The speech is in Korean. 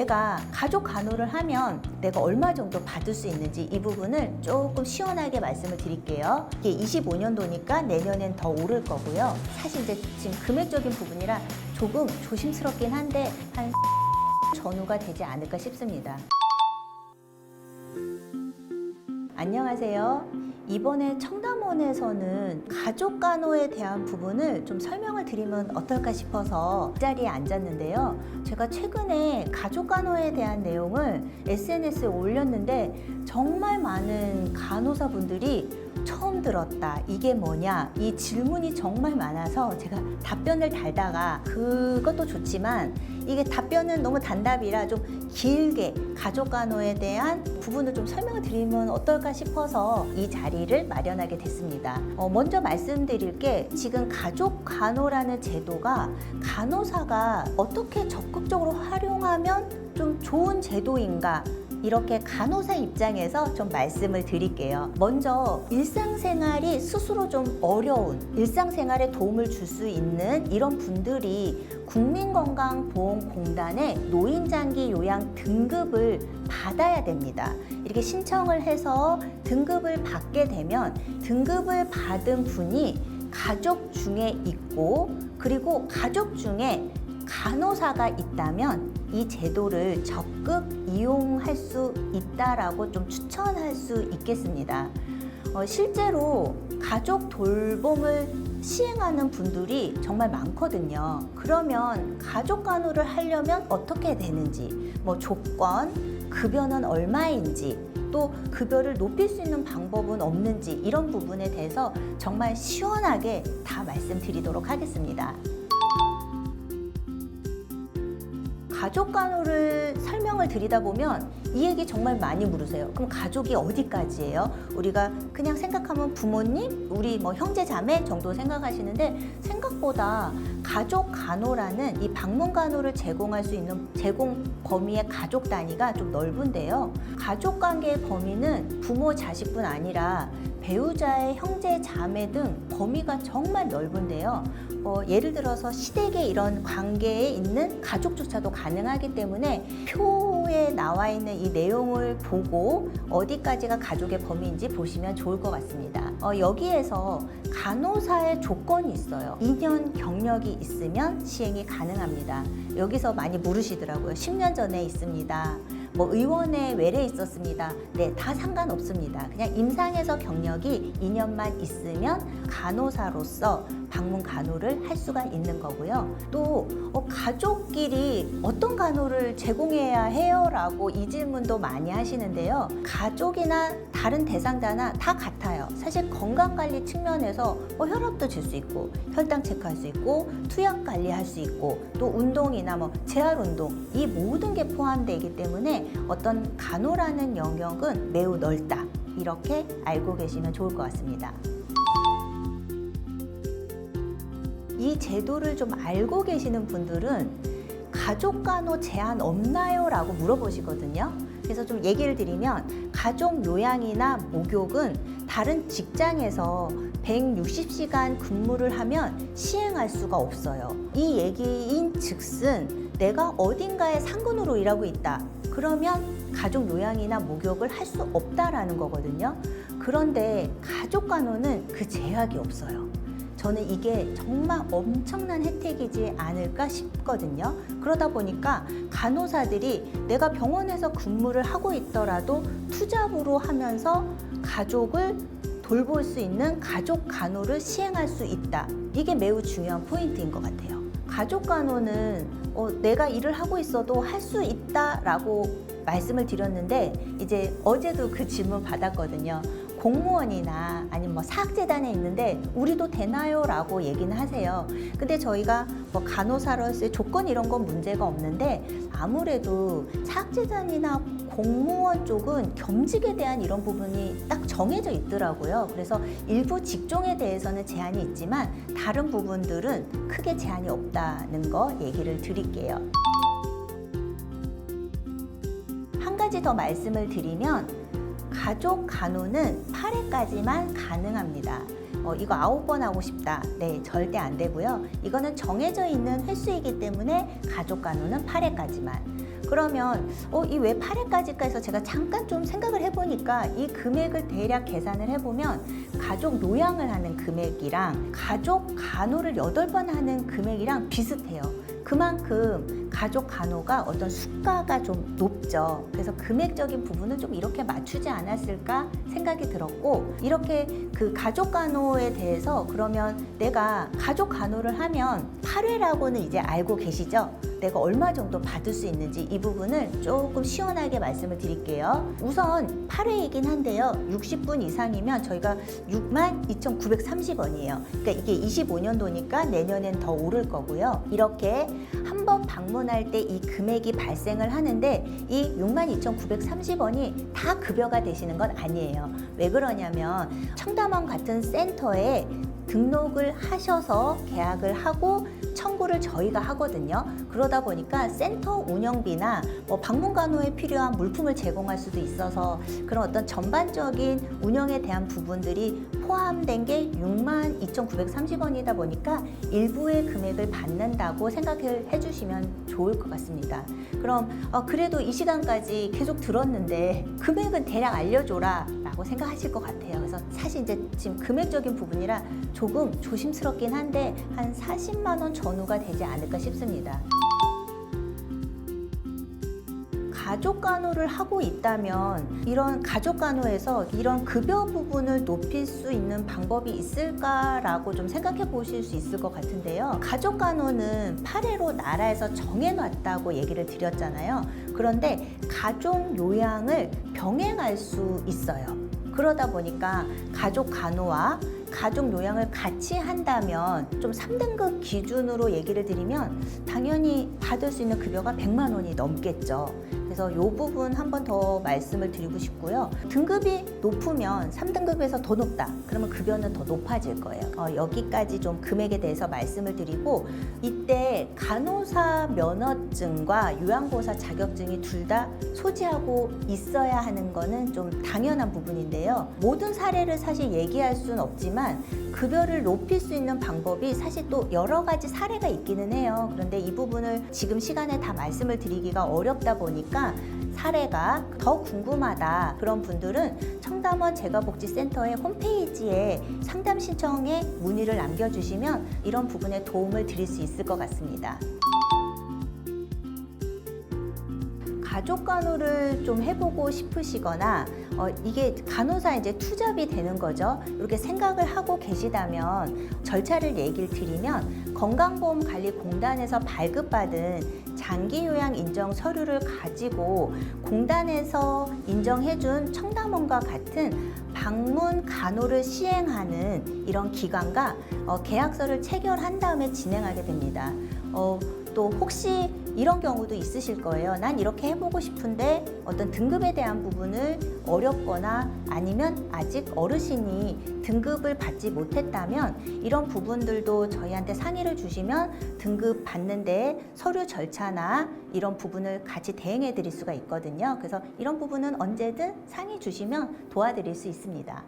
내가 가족 간호를 하면 내가 얼마 정도 받을 수 있는지 이 부분을 조금 시원하게 말씀을 드릴게요. 이게 25년도니까 내년엔 더 오를 거고요. 사실 이제 지금 금액적인 부분이라 조금 조심스럽긴 한데 한 전후가 되지 않을까 싶습니다. 안녕하세요. 이번에 청담원에서는 가족 간호에 대한 부분을 좀 설명을 드리면 어떨까 싶어서 이 자리에 앉았는데요. 제가 최근에 가족 간호에 대한 내용을 SNS에 올렸는데 정말 많은 간호사분들이 처음 들었다. 이게 뭐냐? 이 질문이 정말 많아서 제가 답변을 달다가 그것도 좋지만 이게 답변은 너무 단답이라 좀 길게 가족 간호에 대한 부분을 좀 설명을 드리면 어떨까 싶어서 이 자리를 마련하게 됐습니다. 어, 먼저 말씀드릴 게 지금 가족 간호라는 제도가 간호사가 어떻게 적극적으로 활용하면 좀 좋은 제도인가 이렇게 간호사 입장에서 좀 말씀을 드릴게요. 먼저 일상생활이 스스로 좀 어려운 일상생활에 도움을 줄 수 있는 이런 분들이 국민건강보험공단의 노인장기 요양 등급을 받아야 됩니다. 이렇게 신청을 해서 등급을 받게 되면 등급을 받은 분이 가족 중에 있고 그리고 가족 중에 간호사가 있다면 이 제도를 적극 이용할 수 있다라고 좀 추천할 수 있겠습니다. 어, 실제로 가족 돌봄을 시행하는 분들이 정말 많거든요. 그러면 가족 간호를 하려면 어떻게 되는지, 뭐 조건, 급여는 얼마인지, 또 급여를 높일 수 있는 방법은 없는지 이런 부분에 대해서 정말 시원하게 다 말씀드리도록 하겠습니다. 가족 간호를 설명을 드리다 보면 이 얘기 정말 많이 물으세요. 그럼 가족이 어디까지예요? 우리가 그냥 생각하면 부모님, 우리 뭐 형제 자매 정도 생각하시는데 생각보다 가족 간호라는 이 방문 간호를 제공할 수 있는 제공 범위의 가족 단위가 좀 넓은데요. 가족 관계의 범위는 부모 자식뿐 아니라 배우자의 형제 자매 등 범위가 정말 넓은데요. 어, 예를 들어서 시댁의 이런 관계에 있는 가족조차도 가능하기 때문에 표에 나와 있는 이 내용을 보고 어디까지가 가족의 범위인지 보시면 좋을 것 같습니다. 어, 여기에서 간호사의 조건이 있어요. 2년 경력이 있으면 시행이 가능합니다. 여기서 많이 물으시더라고요. 10년 전에 있습니다. 뭐 의원에 외래 있었습니다. 네, 다 상관없습니다. 그냥 임상에서 경력이 2년만 있으면 간호사로서 방문 간호를 할 수가 있는 거고요. 또 어, 가족끼리 어떤 간호를 제공해야 해요라고 이 질문도 많이 하시는데요. 가족이나 다른 대상자나 다 같아요. 사실 건강 관리 측면에서 뭐 혈압도 잴수 있고 혈당 체크할 수 있고 투약 관리할 수 있고 또 운동이나 뭐 재활 운동 이 모든 게 포함되기 때문에 어떤 간호라는 영역은 매우 넓다. 이렇게 알고 계시면 좋을 것 같습니다. 이 제도를 좀 알고 계시는 분들은 가족 간호 제한 없나요? 라고 물어보시거든요. 그래서 좀 얘기를 드리면 가족 요양이나 목욕은 다른 직장에서 160시간 근무를 하면 시행할 수가 없어요. 이 얘기인 즉슨 내가 어딘가에 상근으로 일하고 있다. 그러면 가족 요양이나 목욕을 할 수 없다라는 거거든요. 그런데 가족 간호는 그 제약이 없어요. 저는 이게 정말 엄청난 혜택이지 않을까 싶거든요. 그러다 보니까 간호사들이 내가 병원에서 근무를 하고 있더라도 투잡으로 하면서 가족을 돌볼 수 있는 가족 간호를 시행할 수 있다. 이게 매우 중요한 포인트인 것 같아요. 가족 간호는 어, 내가 일을 하고 있어도 할 수 있다라고 말씀을 드렸는데 이제 어제도 그 질문 받았거든요. 공무원이나 아니면 뭐 사학재단에 있는데 우리도 되나요? 라고 얘기는 하세요. 근데 저희가 뭐 간호사로서의 조건 이런 건 문제가 없는데 아무래도 사학재단이나 공무원 쪽은 겸직에 대한 이런 부분이 딱 정해져 있더라고요. 그래서 일부 직종에 대해서는 제한이 있지만 다른 부분들은 크게 제한이 없다는 거 얘기를 드릴게요. 가지 더 말씀을 드리면 가족 간호는 8회까지만 가능합니다. 어, 이거 아홉 번 하고 싶다. 네, 절대 안 되고요. 이거는 정해져 있는 횟수이기 때문에 가족 간호는 8회까지만. 그러면 어, 이 왜 8회까지까 해서 제가 잠깐 좀 생각을 해보니까 이 금액을 대략 계산을 해보면 가족 요양을 하는 금액이랑 가족 간호를 8번 하는 금액이랑 비슷해요. 그만큼 가족 간호가 어떤 수가가 좀 높죠. 그래서 금액적인 부분을 좀 이렇게 맞추지 않았을까 생각이 들었고 이렇게 그 가족 간호에 대해서 그러면 내가 가족 간호를 하면 8회라고는 이제 알고 계시죠? 내가 얼마 정도 받을 수 있는지 이 부분을 조금 시원하게 말씀을 드릴게요. 우선 8회이긴 한데요. 60분 이상이면 저희가 62,930원이에요. 그러니까 이게 25년도니까 내년엔 더 오를 거고요. 이렇게 한 번 방문 할 때 이 금액이 발생을 하는데 이 62,930원이 다 급여가 되시는 건 아니에요. 왜 그러냐면 청담원 같은 센터에 등록을 하셔서 계약을 하고 청구를 저희가 하거든요. 그러다 보니까 센터 운영비나 뭐 방문 간호에 필요한 물품을 제공할 수도 있어서 그런 어떤 전반적인 운영에 대한 부분들이 포함된 게 62,930원이다 보니까 일부의 금액을 받는다고 생각을 해주시면 좋을 것 같습니다. 그럼 어, 그래도 이 시간까지 계속 들었는데 금액은 대략 알려줘라 라고 생각하실 것 같아요. 그래서 사실 이제 지금 금액적인 부분이라 조금 조심스럽긴 한데 한 40만 원 전후가 되지 않을까 싶습니다. 가족 간호를 하고 있다면 이런 가족 간호에서 이런 급여 부분을 높일 수 있는 방법이 있을까라고 좀 생각해 보실 수 있을 것 같은데요. 가족 간호는 8회로 나라에서 정해놨다고 얘기를 드렸잖아요. 그런데 가족 요양을 병행할 수 있어요. 그러다 보니까 가족 간호와 가족 요양을 같이 한다면 좀 3등급 기준으로 얘기를 드리면 당연히 받을 수 있는 급여가 100만 원이 넘겠죠. 그래서 이 부분 한 번 더 말씀을 드리고 싶고요. 등급이 높으면 3등급에서 더 높다. 그러면 급여는 더 높아질 거예요. 어, 여기까지 좀 금액에 대해서 말씀을 드리고 이때 간호사 면허증과 요양보호사 자격증이 둘 다 소지하고 있어야 하는 거는 좀 당연한 부분인데요. 모든 사례를 사실 얘기할 수는 없 지만 급여를 높일 수 있는 방법이 사실 또 여러 가지 사례가 있기는 해요. 그런데 이 부분을 지금 시간에 다 말씀을 드리기가 어렵다 보니까 사례가 더 궁금하다 그런 분들은 청담원 재가복지센터의 홈페이지에 상담 신청에 문의를 남겨주시면 이런 부분에 도움을 드릴 수 있을 것 같습니다. 가족 간호를 좀 해보고 싶으시거나 어, 이게 간호사 이제 투잡이 되는 거죠. 이렇게 생각을 하고 계시다면 절차를 얘기를 드리면 건강보험관리공단에서 발급받은 장기요양 인정 서류를 가지고 공단에서 인정해준 청담원과 같은 방문 간호를 시행하는 이런 기관과 어, 계약서를 체결한 다음에 진행하게 됩니다. 어, 또 혹시 이런 경우도 있으실 거예요. 난 이렇게 해보고 싶은데 어떤 등급에 대한 부분을 어렵거나 아니면 아직 어르신이 등급을 받지 못했다면 이런 부분들도 저희한테 상의를 주시면 등급 받는데 서류 절차나 이런 부분을 같이 대행해 드릴 수가 있거든요. 그래서 이런 부분은 언제든 상의 주시면 도와드릴 수 있습니다.